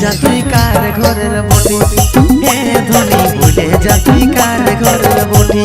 যা তুই কার ঘরের বটি? হে ধনী ভুলে যা তুই কার ঘরের বটি?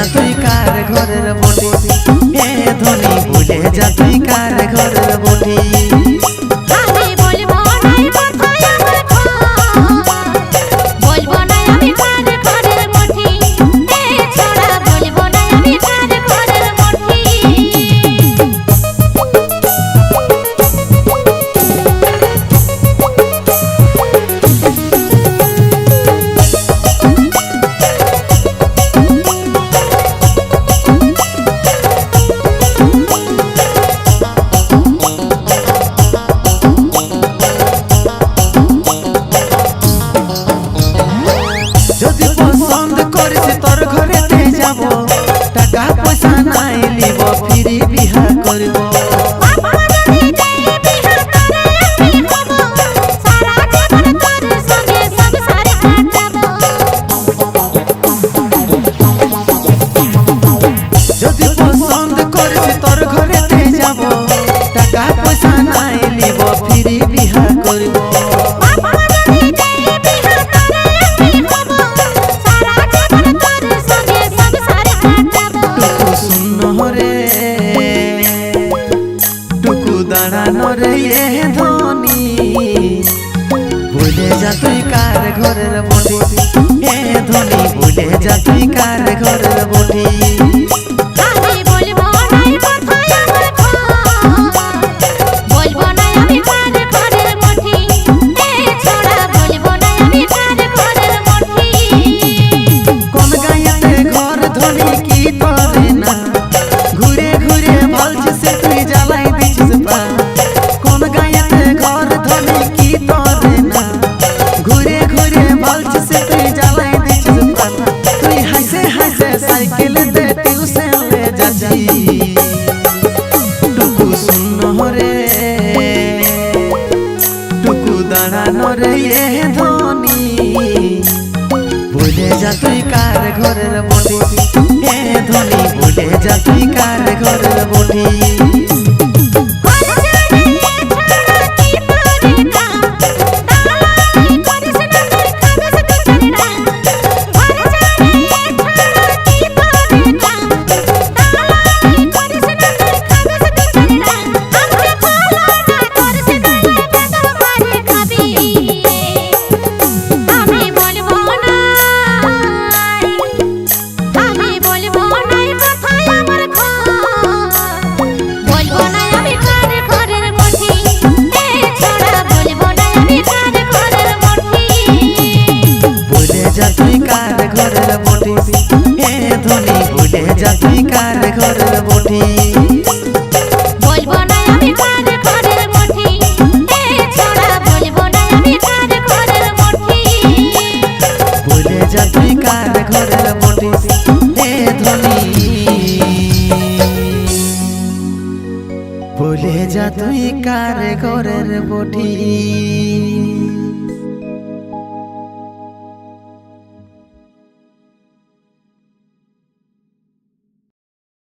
যা তুই কার ঘরের বটি? এ ধনী ভুলে যা তুই কার ঘরের বটি? যা তুই কার ঘরের বটি হে ধনী ভুলে যা তুই কার ঘরের বটি যা তুই কার ঘরের বটি? হে ধনী ভুলে যা তুই কার ঘরের বটি? বটি বলব না আমি কার ঘরের মুঠি। এ ছোড়া বলব না আমি কার ঘরের মুঠি। বলে যা তুই কার ঘরের বটি হে ধনী। বলে যা তুই কার ঘরের বটি